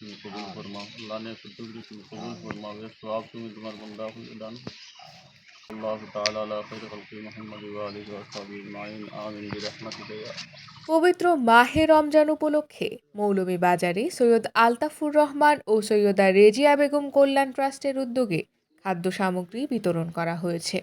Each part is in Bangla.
তুমি কবুল ফরমাও আল্লাহ ने खुदगुरी তুমি কবুল ফরমাও এ সওয়াব তুমি তোমার বান্দা को দান আল্লাহ তাআলা আলা খাইর খালকি মুহাম্মদ ওয়া আলিহি ওয়া সাহবিহি আজমাইন আমিন বিরহমাতিকা ইয়া পবিত্র মাহে রমজান উপলক্ষে মৌলভীবাজারে সৈয়দ আলতাফুর রহমান ও সৈয়দা রেজিয়া বেগম কল্যাণ ট্রাস্টের উদ্যোগে খাদ্য সামগ্রী বিতরণ করা হয়েছে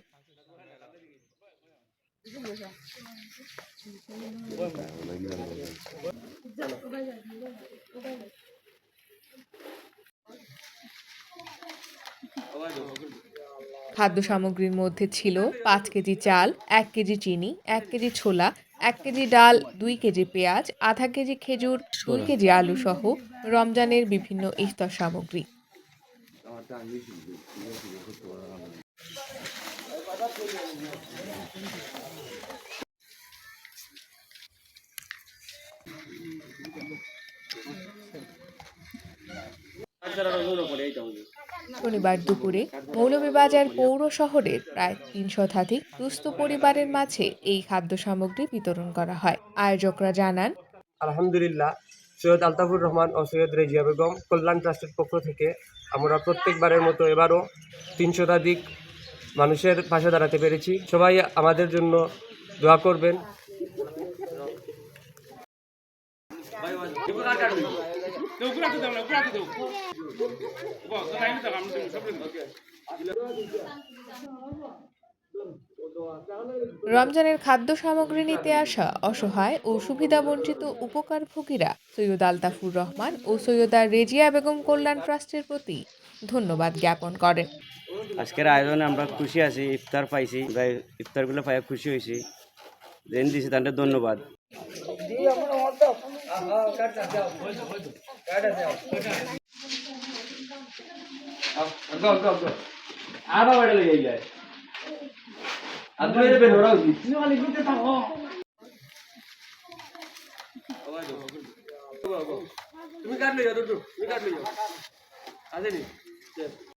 খাদ্য সামগ্রীর মধ্যে ছিল পাঁচ কেজি চাল এক কেজি চিনি এক কেজি ছোলা এক কেজি ডাল দুই কেজি পেঁয়াজ আধা কেজি খেজুর দুই কেজি আলু সহ রমজানের বিভিন্ন ইফতার সামগ্রী। শনিবার দুপুরে মৌলভীবাজার পৌর শহরের প্রায় তিন শতাধিক দুস্থ পরিবারের মাঝে এই খাদ্য সামগ্রী বিতরণ করা হয়। আয়োজকরা জানান, আলহামদুলিল্লাহ, সৈয়দ আলতাফুর রহমান ও সৈয়দ রেজিয়া বেগম কল্যাণ ট্রাস্টের পক্ষ থেকে আমরা প্রত্যেকবারের মতো এবারও তিন শতাধিক মানুষের পাশে দাঁড়াতে পেরেছি। সবাই আমাদের জন্য দোয়া করবেন। রমজানের খাদ্য সামগ্রী নিতে আসা অসহায় ও সুবিধাবঞ্চিত উপকারভোগীরা সৈয়দ আলতাফুর রহমান ও সৈয়দা রেজিয়া বেগম কল্যাণ ট্রাস্টের প্রতি ধন্যবাদ জ্ঞাপন করেন। আজকের আয়োজনে আমরা খুশি আছি, ইফতার পাইছি ইফতারগুলো পাই খুশি হয়েছি। দিছি ধন্যবাদ। তুমি কাটলে যাও তুমি কাটলে যাও